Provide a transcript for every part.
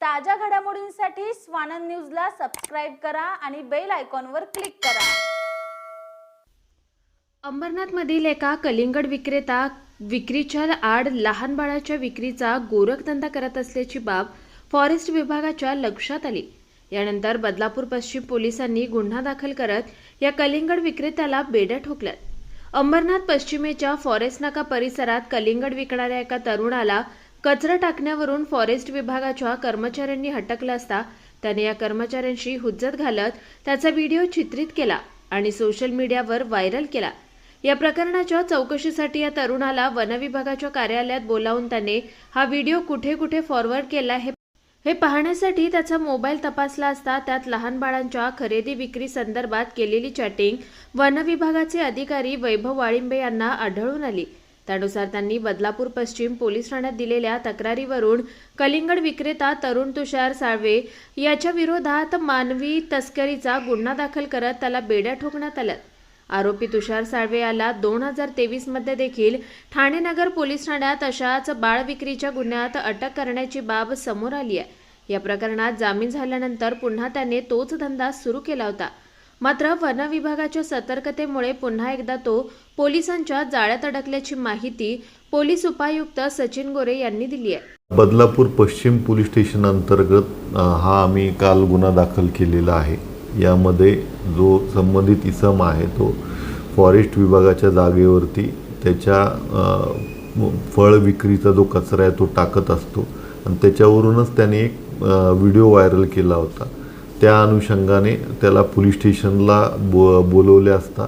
ताज्या घडामोडींसाठी स्वानंद न्यूजला सबस्क्राईब करा आणि बेल आयकॉनवर क्लिक करा. अंबरनाथमधील एका कलिंगड विक्रेता विक्रीच्या आड लहान बाळाच्या विक्रीचा गोरखधंदा करत असल्याची बाब फॉरेस्ट विभागाच्या लक्षात आली. यानंतर बदलापूर पश्चिम पोलिसांनी गुन्हा दाखल करत या कलिंगड विक्रेत्याला बेड्या ठोकल्यात. अंबरनाथ पश्चिमेच्या फॉरेस्ट नाका परिसरात कलिंगड विकणाऱ्या एका तरुणाला कचरा टाकण्यावरून फॉरेस्ट विभागाच्या कर्मचाऱ्यांनी हटकला असता त्याने या कर्मचाऱ्यांशी हुज्जत घालत त्याचा व्हिडिओ चित्रित केला आणि सोशल मीडियावर व्हायरल केला. या प्रकरणाच्या चौकशीसाठी या तरुणाला वनविभागाच्या कार्यालयात बोलावून त्याने हा व्हिडिओ कुठे कुठे फॉरवर्ड केला हे हे पाहण्यासाठी त्याचा मोबाईल तपासला असता त्यात लहान बाळांच्या खरेदी विक्री संदर्भात केलेली चॅटिंग वनविभागाचे अधिकारी वैभव वाळिंबे यांना आढळून आली. त्यानुसार त्यांनी बदलापूर पश्चिम पोलीस ठाण्यात दिलेल्या तक्रारीवरून कलिंगड विक्रेता तरुण तुषार साळवे याच्या विरोधात मानवी तस्करीचा गुन्हा दाखल करत त्याला बेड्या ठोकण्यात आल्यात आरोपी तुषार साळवे याला दोन हजार तेवीसमध्ये देखील ठाणे नगर पोलीस ठाण्यात अशाच बाळ विक्रीच्या गुन्ह्यात अटक करण्याची बाब समोर आली आहे. या प्रकरणात जामीन झाल्यानंतर पुन्हा त्याने तोच धंदा सुरू केला होता. मात्र वन विभागाच्या सतर्कतेमुळे पुन्हा एकदा तो पोलिसांच्या जाळ्यात अडकल्याची माहिती पोलीस उपायुक्त सचिन गोरे यांनी दिली आहे. बदलापूर पश्चिम पोलीस स्टेशन अंतर्गत हा आम्ही काल गुन्हा दाखल केलेला आहे. यामध्ये जो संबंधित इसम आहे तो फॉरेस्ट विभागाच्या जागेवरती त्याच्या फळ विक्रीचा जो कचरा आहे तो टाकत असतो. आणि त्याच्यावरूनच त्याने एक व्हिडिओ व्हायरल केला होता. त्या अनुषंगाने त्याला पोलीस स्टेशनला बो बोलवले असता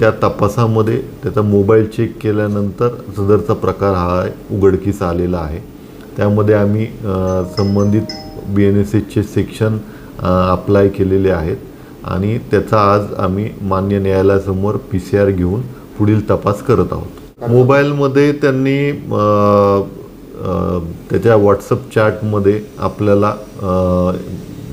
त्या तपासामध्ये त्याचा मोबाईल चेक केल्यानंतर सदरचा प्रकार हा उघडकीस आलेला आहे. त्यामध्ये आम्ही संबंधित बी एन एस एचचे सेक्शन अप्लाय केलेले आहेत आणि त्याचा आज आम्ही मान्य न्यायालयासमोर पी सी आर घेऊन पुढील तपास करत आहोत. मोबाईलमध्ये त्यांनी त्याच्या व्हॉट्सअप चॅटमध्ये आपल्याला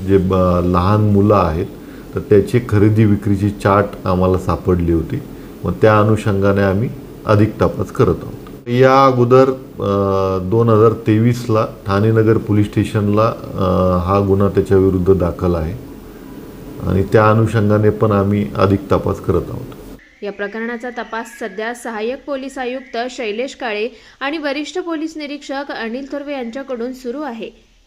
जे ब- लहान मुलं आहेत तर त्याची खरेदी विक्रीची चार्ट आम्हाला सापडली होती. मग त्या अनुषंगाने आम्ही अधिक तपास करत आहोत. या अगोदर दोन हजार तेवीसला ठाणेनगर पोलीस स्टेशनला हा गुन्हा त्याच्याविरुद्ध दाखल आहे. आणि त्या अनुषंगाने पण आम्ही अधिक तपास करत आहोत. या प्रकरणाचा तपास सध्या सहाय्यक पोलीस आयुक्त शैलेश काळे आणि वरिष्ठ पोलीस निरीक्षक अनिल थोरवे यांच्याकडून सुरू आहे.